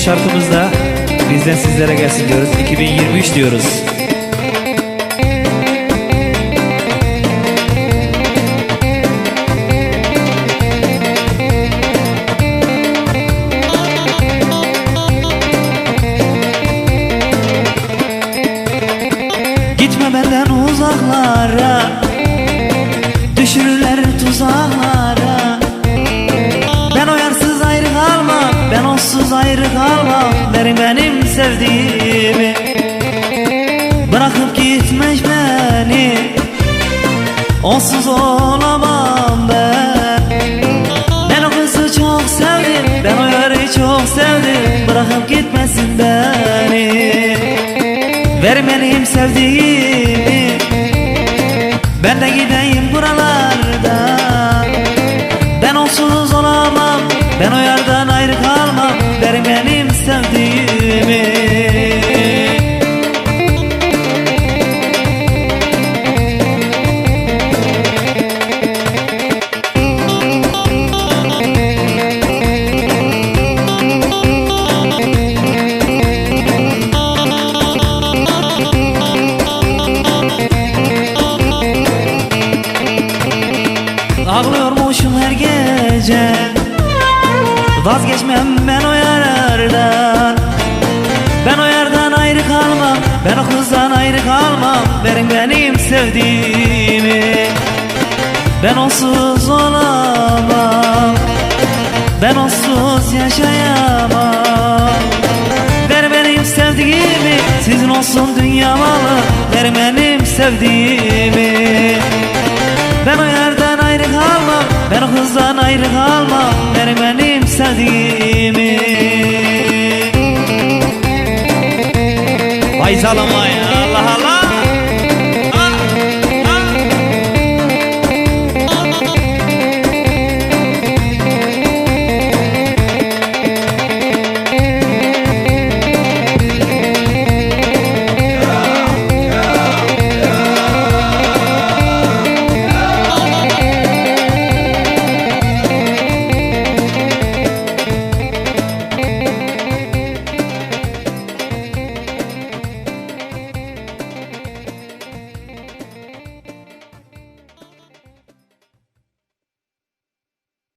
şarkımız da bizden sizlere gelsin diyoruz. 2023 diyoruz. Gitme benden uzaklara Düşürürler tuzaklara kalmam Verin benim sevdiğimi. Bırakıp gitmiş beni. Onsuz olamam ben. Ben o kızı çok sevdim Ben o yarı çok sevdim. Bırakıp gitmesin beni. Ver benim sevdiğimi. Ben de gideyim buralardan Ben onsuz olamam Ben o yardan Ağlıyormuşum her gece. Vazgeçmem ben o yardan Ben o yardan ayrı kalmam Ben o kızdan ayrı kalmam. Verin benim sevdiğimi. Ben onsuz olamam. Ben onsuz yaşayamam. Ver benim sevdiğimi Sizin olsun dünya malı. Ver benim sevdiğimi. Ben o yerden Kızdan ayrı kalmam Ver benim sevdiğimi Vay zalama ya.